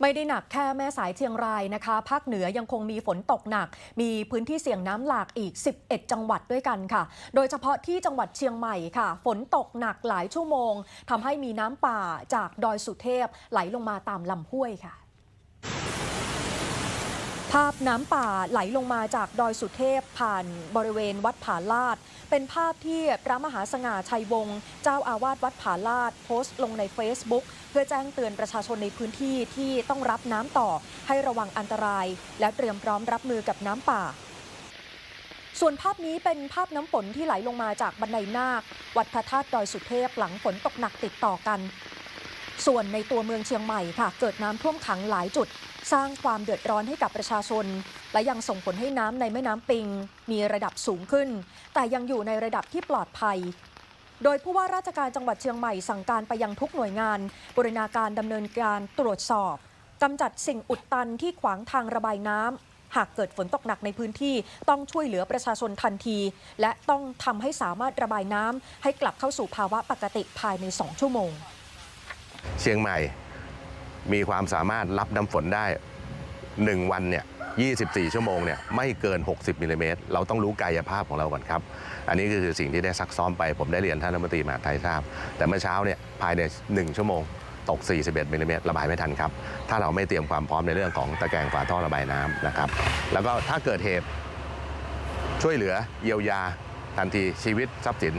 ไม่ได้หนักแค่แม่สายเชียงรายนะคะ ภาคเหนือยังคงมีฝนตกหนัก มีพื้นที่เสี่ยงน้ำหลากอีก 11 จังหวัดด้วยกันค่ะ โดยเฉพาะที่จังหวัดเชียงใหม่ค่ะ ฝนตกหนักหลายชั่วโมงทำให้มีน้ำป่าจากดอยสุเทพไหลลงมาตามลำห้วยค่ะ ภาพน้ำป่าไหลลงมาจากดอยสุเทพผ่านบริเวณวัดผาลาด เป็นภาพที่พระมหาสง่าชัยวงศ์เจ้าอาวาสวัดผาลาด โพสต์ลงใน Facebook เพื่อแจ้งเตือนประชาชนในพื้นที่ที่ต้องรับน้ำต่อให้ระวังอันตราย และเตรียมพร้อมรับมือกับน้ำป่า ส่วนภาพนี้เป็นภาพน้ำฝนที่ไหลลงมาจากบันไดนาค วัดพระธาตุดอยสุเทพหลังฝนตกหนักติดต่อกัน ส่วนในตัวเมืองเชียงใหม่ค่ะ เกิดน้ำท่วมขังหลายจุด สร้างความเดือดร้อนให้กับประชาชน และยังส่งผลให้น้ำในแม่น้ำปิง มีระดับสูงขึ้น แต่ยังอยู่ในระดับที่ปลอดภัย โดยผู้ว่าราชการจังหวัดเชียงใหม่สั่งการไปยังทุกหน่วยงานบรินาการดำเนินการตรวจสอบกำจัดสิ่งอุดตันที่ขวางทางระบายน้ำหากเกิดฝนตกหนักในพื้นที่ต้องช่วยเหลือประชาชนทันที และต้องทำให้สามารถระบายน้ำให้กลับเข้าสู่ภาวะปกติภายใน 2 ชั่วโมง เชียงใหม่มีความสามารถรับน้ำฝนได้ 1 วันเนี่ย24 ชั่วโมงเนี่ยไม่เกิน 60มิลลิเมตรเราต้องรู้กายภาพของเราก่อนครับ อันนี้คือสิ่งที่ได้ซักซ้อมไป ผมได้เรียนท่านรัฐมนตรีมหาไทยทราบ แต่เมื่อเช้าเนี่ยภายใน 1 ชั่วโมง ตก 41มิลลิเมตรระบายไม่ทันครับ ถ้าเราไม่เตรียมความพร้อมในเรื่องของตะแกรงฝาท่อระบายน้ำนะครับ แล้วก็ถ้าเกิดเหตุช่วยเหลือเยียวยาทันทีชีวิตทรัพย์สิน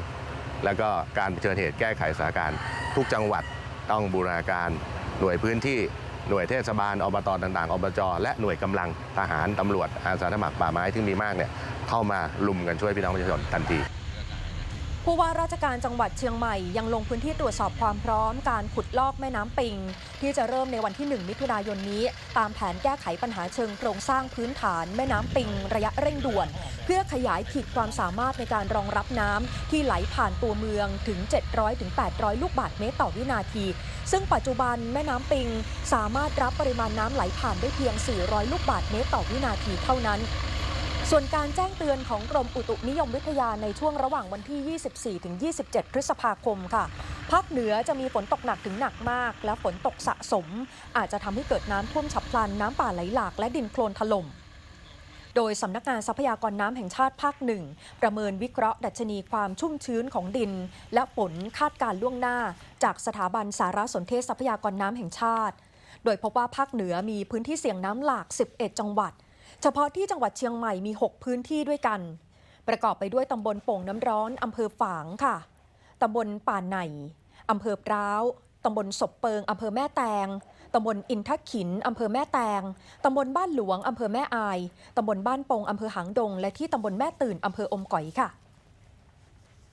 แล้วก็การเผชิญเหตุแก้ไขสถานการณ์ทุกจังหวัด ต้องบูรณาการหน่วยพื้นที่หน่วยเทศบาลอบตต่างๆอบจและหน่วยกำลังทหารตำรวจอาสาสมัครป่าไม้ที่มีมากเนี่ยเข้ามาลุมกันช่วยพี่น้องประชาชนทันที ผู้ว่าราชการจังหวัดเชียงใหม่ยังลงพื้นที่ตรวจสอบความพร้อมการขุดลอกแม่น้ำปิง ที่จะเริ่มในวันที่ 1 มิถุนายนนี้ ตามแผนแก้ไขปัญหาเชิงโครงสร้างพื้นฐานแม่น้ำปิง ระยะเร่งด่วน เพื่อขยายขีดความสามารถในการรองรับน้ำที่ไหลผ่านตัวเมืองถึง 700ถึง800 ลูกบาศก์เมตรต่อวินาที ซึ่งปัจจุบันแม่น้ำปิง สามารถรับปริมาณน้ำไหลผ่านได้เพียง 400 ลูกบาศก์เมตรต่อวินาทีเท่านั้น ส่วนการแจ้งเตือนของกรมอุตุนิยมวิทยาในช่วงระหว่างวันที่ 24ถึง27 พฤษภาคมค่ะ ภาคเหนือจะมีฝนตกหนักถึงหนักมาก และฝนตกสะสม อาจจะทำให้เกิดน้ำท่วมฉับพลัน น้ำป่าไหลหลาก และดินโคลนถล่มโดยสำนักงานทรัพยากรน้ำแห่งชาติภาคหนึ่ง ประเมินวิเคราะห์ดัชนีความชุ่มชื้นของดิน และฝนคาดการล่วงหน้า จากสถาบันสารสนเทศทรัพยากรน้ำแห่งชาติ โดยพบว่าภาคเหนือมีพื้นที่เสี่ยงน้ำหลาก 11 จังหวัด เฉพาะที่จังหวัดเชียงใหม่มี 6 พื้นที่ด้วยกัน ประกอบไปด้วยตำบลโป่งน้ำร้อนอำเภอฝางค่ะตำบลป่าไหนอำเภอปร้าวตำบลศพเปิงอำเภอแม่แตงตำบลอินทขินอำเภอแม่แตงตำบลบ้านหลวงอำเภอแม่อายตำบลบ้านปงอำเภอหางดง และที่ตำบลแม่ตื่นอำเภออมก๋อยค่ะ